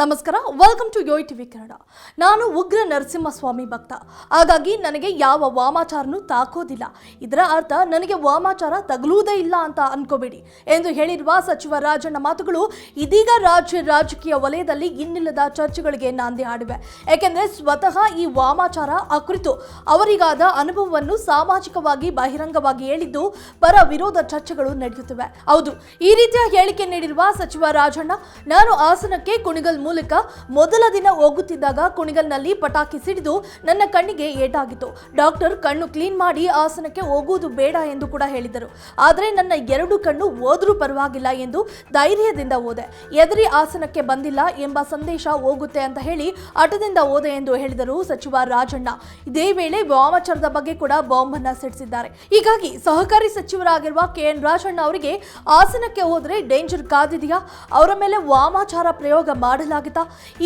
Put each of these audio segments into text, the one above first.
ನಮಸ್ಕಾರ welcome to YoYo TV Kannada ನಾನು ಉಗ್ರ ನರಸಿಂಹಸ್ವಾಮಿ ಭಕ್ತ. ಹಾಗಾಗಿ ನನಗೆ ಯಾವ ವಾಮಾಚಾರನೂ ತಾಕೋದಿಲ್ಲ. ಇದರ ಅರ್ಥ, ನನಗೆ ವಾಮಾಚಾರ ತಗಲುವುದೇ ಇಲ್ಲ ಅಂತ ಅನ್ಕೋಬೇಡಿ ಎಂದು ಹೇಳಿರುವ ಸಚಿವ ರಾಜಣ್ಣ ಮಾತುಗಳು ಇದೀಗ ರಾಜ್ಯ ರಾಜಕೀಯ ವಲಯದಲ್ಲಿ ಇನ್ನಿಲ್ಲದ ಚರ್ಚೆಗಳಿಗೆ ನಾಂದಿ ಹಾಡಿವೆ. ಏಕೆಂದರೆ ಸ್ವತಃ ಈ ವಾಮಾಚಾರ ಆ ಕುರಿತು ಅವರಿಗಾದ ಅನುಭವವನ್ನು ಸಾಮಾಜಿಕವಾಗಿ ಬಹಿರಂಗವಾಗಿ ಹೇಳಿದ್ದು ಪರ ವಿರೋಧ ಚರ್ಚೆಗಳು ನಡೆಯುತ್ತಿವೆ. ಹೌದು, ಈ ರೀತಿಯ ಹೇಳಿಕೆ ನೀಡಿರುವ ಸಚಿವ ರಾಜಣ್ಣ, ನಾನು ಹಾಸನಕ್ಕೆ ಕುಣಿಗಲ್ ಮೂಲಕ ಮೊದಲ ದಿನ ಹೋಗುತ್ತಿದ್ದಾಗ ಕುಣಿಗಲ್ನಲ್ಲಿ ಪಟಾಕಿ ಸಿಡಿದು ನನ್ನ ಕಣ್ಣಿಗೆ ಏಟಾಗಿತ್ತು. ಡಾಕ್ಟರ್ ಕಣ್ಣು ಕ್ಲೀನ್ ಮಾಡಿ ಆಸನಕ್ಕೆ ಹೋಗುವುದು ಬೇಡ ಎಂದು ಕೂಡ ಹೇಳಿದರು. ಆದರೆ ನನ್ನ ಎರಡು ಕಣ್ಣು ಹೋದ್ರೂ ಪರವಾಗಿಲ್ಲ ಎಂದು ಧೈರ್ಯದಿಂದ ಓದೆ ಎದರಿ ಆಸನಕ್ಕೆ ಬಂದಿಲ್ಲ ಎಂಬ ಸಂದೇಶ ಹೋಗುತ್ತೆ ಅಂತ ಹೇಳಿ ಹಠದಿಂದ ಓದೆ ಎಂದು ಹೇಳಿದರು ಸಚಿವ ರಾಜಣ್ಣ. ಇದೇ ವೇಳೆ ವಾಮಾಚಾರದ ಬಗ್ಗೆ ಕೂಡ ಬಾಂಬ್ ಅನ್ನ ಸಿಡಿಸಿದ್ದಾರೆ. ಹೀಗಾಗಿ ಸಹಕಾರಿ ಸಚಿವರಾಗಿರುವ ಕೆ ಎನ್ ರಾಜಣ್ಣ ಅವರಿಗೆ ಆಸನಕ್ಕೆ ಹೋದ್ರೆ ಡೇಂಜರ್ ಕಾದಿದೆಯಾ? ಅವರ ಮೇಲೆ ವಾಮಾಚಾರ ಪ್ರಯೋಗ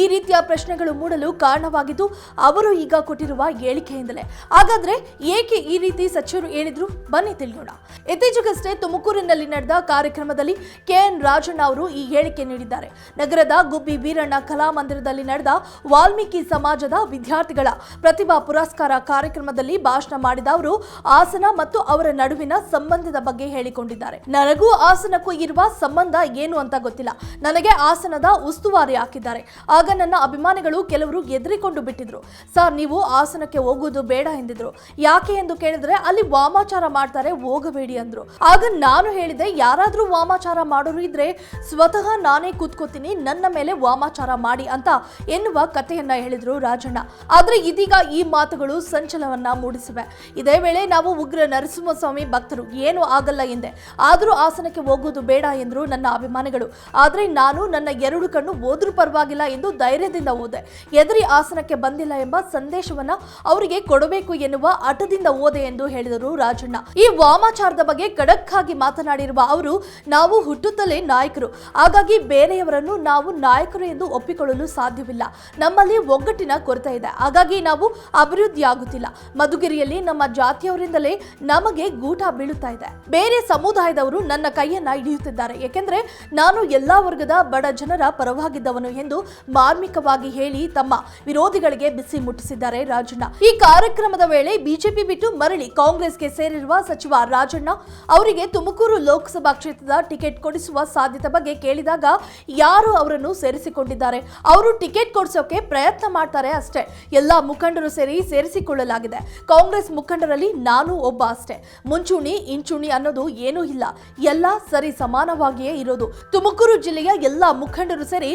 ಈ ರೀತಿಯ ಪ್ರಶ್ನೆಗಳು ಮೂಡಲು ಕಾರಣವಾಗಿದ್ದು, ಅವರು ಈಗ ಕೊಟ್ಟಿರುವ ಹೇಳಿಕೆಯಿಂದಲೇ. ಹಾಗಾದ್ರೆ ಏಕೆ ಈ ರೀತಿ ಸಚಿವರು ಹೇಳಿದ್ರು? ಬನ್ನಿ ತಿಳಿಯೋಣ. ಇತ್ತೀಚೆಗಷ್ಟೇ ತುಮಕೂರಿನಲ್ಲಿ ನಡೆದ ಕಾರ್ಯಕ್ರಮದಲ್ಲಿ ಕೆ ಎನ್ ರಾಜಣ್ಣ ಅವರು ಈ ಹೇಳಿಕೆ ನೀಡಿದ್ದಾರೆ. ನಗರದ ಗುಬ್ಬಿ ವೀರಣ್ಣ ಕಲಾಮಂದಿರದಲ್ಲಿ ನಡೆದ ವಾಲ್ಮೀಕಿ ಸಮಾಜದ ವಿದ್ಯಾರ್ಥಿಗಳ ಪ್ರತಿಭಾ ಪುರಸ್ಕಾರ ಕಾರ್ಯಕ್ರಮದಲ್ಲಿ ಭಾಷಣ ಮಾಡಿದ ಅವರು, ಹಾಸನ ಮತ್ತು ಅವರ ನಡುವಿನ ಸಂಬಂಧದ ಬಗ್ಗೆ ಹೇಳಿಕೊಂಡಿದ್ದಾರೆ. ನನಗೂ ಆಸನಕ್ಕೂ ಇರುವ ಸಂಬಂಧ ಏನು ಅಂತ ಗೊತ್ತಿಲ್ಲ. ನನಗೆ ಹಾಸನದ ಉಸ್ತುವಾರಿ ಹಾಕಿದ್ದಾರೆ. ಆಗ ನನ್ನ ಅಭಿಮಾನಿಗಳು ಕೆಲವರು ಎದ್ರಿಕೊಂಡು ಬಿಟ್ಟಿದ್ರು. ಸರ್, ನೀವು ಹಾಸನಕ್ಕೆ ಹೋಗುವುದು ಬೇಡ ಎಂದಿದ್ರು. ಯಾಕೆ? ಎಂದು ಕೇಳಿದ್ರೆ, ಅಲ್ಲಿ ವಾಮಾಚಾರ ಮಾಡ್ತಾರೆ, ಹೋಗಬೇಡಿ ಅಂದ್ರು. ಆಗ ನಾನು ಹೇಳಿದೆ, ಯಾರಾದ್ರೂ ವಾಮಾಚಾರ ಮಾಡೋರು ಇದ್ರೆ ಸ್ವತಃ ನಾನೇ ಕೂತ್ಕೋತೀನಿ, ನನ್ನ ಮೇಲೆ ವಾಮಾಚಾರ ಮಾಡಿ ಅಂತ ಎನ್ನುವ ಕಥೆಯನ್ನ ಹೇಳಿದ್ರು ರಾಜಣ್ಣ. ಆದ್ರೆ ಇದೀಗ ಈ ಮಾತುಗಳು ಸಂಚಲನವನ್ನ ಮೂಡಿಸಿವೆ. ಇದೇ ವೇಳೆ ನಾವು ಉಗ್ರ ನರಸಿಂಹಸ್ವಾಮಿ ಭಕ್ತರು, ಏನು ಆಗಲ್ಲ ಎಂದೆ. ಆದರೂ ಹಾಸನಕ್ಕೆ ಹೋಗುವುದು ಬೇಡ ಎಂದ್ರು ನನ್ನ ಅಭಿಮಾನಿಗಳು. ಆದ್ರೆ ನಾನು ನನ್ನ ಎರಡು ಕಣ್ಣು ಹೋದ್ರೂ ಪರವಾಗಿಲ್ಲ ಎಂದು ಧೈರ್ಯದಿಂದ ಓದೆ. ಎದುರಿ ಆಸನಕ್ಕೆ ಬಂದಿಲ್ಲ ಎಂಬ ಸಂದೇಶವನ್ನ ಅವರಿಗೆ ಕೊಡಬೇಕು ಎನ್ನುವ ಹಠದಿಂದ ಓದೆ ಎಂದು ಹೇಳಿದರು ರಾಜಣ್ಣ. ಈ ವಾಮಾಚಾರದ ಬಗ್ಗೆ ಖಡಕ್ ಆಗಿ ಮಾತನಾಡಿರುವ ಅವರು, ನಾವು ಹುಟ್ಟುತ್ತಲೇ ನಾಯಕರು. ಹಾಗಾಗಿ ಬೇರೆಯವರನ್ನು ನಾವು ನಾಯಕರು ಎಂದು ಒಪ್ಪಿಕೊಳ್ಳಲು ಸಾಧ್ಯವಿಲ್ಲ. ನಮ್ಮಲ್ಲಿ ಒಗ್ಗಟ್ಟಿನ ಕೊರತೆ ಇದೆ. ಹಾಗಾಗಿ ನಾವು ಅಭಿವೃದ್ಧಿ ಆಗುತ್ತಿಲ್ಲ ಮಧುಗಿರಿಯಲ್ಲಿ ನಮ್ಮ ಜಾತಿಯವರಿಂದಲೇ ನಮಗೆ ಗೂಟ ಬೀಳುತ್ತಾ ಇದೆ. ಬೇರೆ ಸಮುದಾಯದವರು ನನ್ನ ಕೈಯನ್ನ ಹಿಡಿಯುತ್ತಿದ್ದಾರೆ. ಏಕೆಂದ್ರೆ ನಾನು ಎಲ್ಲಾ ವರ್ಗದ ಬಡ ಜನರ ಪರವಾಗಿದ್ದವನು ಎಂದು ಮಾರ್ಮಿಕವಾಗಿ ಹೇಳಿ ತಮ್ಮ ವಿರೋಧಿಗಳಿಗೆ ಬಿಸಿ ಮುಟ್ಟಿಸಿದ್ದಾರೆ ರಾಜಣ್ಣ. ಈ ಕಾರ್ಯಕ್ರಮದ ವೇಳೆ ಬಿಜೆಪಿ ಬಿಟ್ಟು ಮರಳಿ ಕಾಂಗ್ರೆಸ್ಗೆ ಸೇರಿರುವ ಸಚಿವ ರಾಜಣ್ಣ ಅವರಿಗೆ ತುಮಕೂರು ಲೋಕಸಭಾ ಕ್ಷೇತ್ರದ ಟಿಕೆಟ್ ಕೊಡಿಸುವ ಸಾಧ್ಯತೆ ಬಗ್ಗೆ ಕೇಳಿದಾಗ ಯಾರು ಅವರನ್ನು ಸೇರಿಸಿಕೊಂಡಿದ್ದಾರೆ? ಅವರು ಟಿಕೆಟ್ ಕೊಡಿಸೋಕೆ ಪ್ರಯತ್ನ ಮಾಡ್ತಾರೆ ಅಷ್ಟೇ. ಎಲ್ಲಾ ಮುಖಂಡರು ಸೇರಿ ಸೇರಿಸಿಕೊಳ್ಳಲಾಗಿದೆ. ಕಾಂಗ್ರೆಸ್ ಮುಖಂಡರಲ್ಲಿ ನಾನು ಒಬ್ಬ ಅಷ್ಟೇ. ಮುಂಚೂಣಿ, ಇಂಚೂಣಿ ಅನ್ನೋದು ಏನೂ ಇಲ್ಲ. ಎಲ್ಲ ಸರಿ ಸಮಾನವಾಗಿಯೇ ಇರೋದು. ತುಮಕೂರು ಜಿಲ್ಲೆಯ ಎಲ್ಲಾ ಮುಖಂಡರು ಸೇರಿ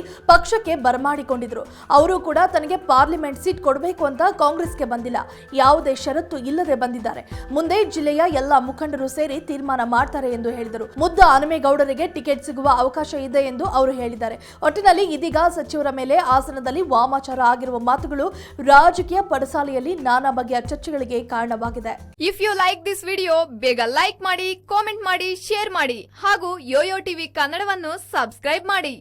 ಪಕ್ಷಕ್ಕೆ ಬರಮಾಡಿಕೊಂಡಿದ್ರು. ಅವರು ಕೂಡ ತನಗೆ ಪಾರ್ಲಿಮೆಂಟ್ ಸೀಟ್ ಕೊಡಬೇಕು ಅಂತ ಕಾಂಗ್ರೆಸ್ಗೆ ಬಂದಿಲ್ಲ. ಯಾವುದೇ ಷರತ್ತು ಇಲ್ಲದೆ ಬಂದಿದ್ದಾರೆ. ಮುಂದೆ ಜಿಲ್ಲೆಯ ಎಲ್ಲ ಮುಖಂಡರು ಸೇರಿ ತೀರ್ಮಾನ ಮಾಡ್ತಾರೆ ಎಂದು ಹೇಳಿದರು. ಮುದ್ದ ಹನುಮೇಗೌಡರಿಗೆ ಟಿಕೆಟ್ ಸಿಗುವ ಅವಕಾಶ ಇದೆ ಎಂದು ಅವರು ಹೇಳಿದ್ದಾರೆ. ಒಟ್ಟಿನಲ್ಲಿ ಇದೀಗ ಸಚಿವರ ಮೇಲೆ ಆಸನದಲ್ಲಿ ವಾಮಾಚಾರ ಆಗಿರುವ ಮಾತುಗಳು ರಾಜಕೀಯ ಪಡಸಾಲೆಯಲ್ಲಿ ನಾನಾ ಬಗೆಯ ಚರ್ಚೆಗಳಿಗೆ ಕಾರಣವಾಗಿದೆ. If you like this video ಬೇಗ ಲೈಕ್ ಮಾಡಿ ಕಾಮೆಂಟ್ ಮಾಡಿ ಶೇರ್ ಮಾಡಿ ಹಾಗೂ ಯೋಯೋ ಟಿವಿ ಕನ್ನಡವನ್ನು ಸಬ್ಸ್ಕ್ರೈಬ್ ಮಾಡಿ.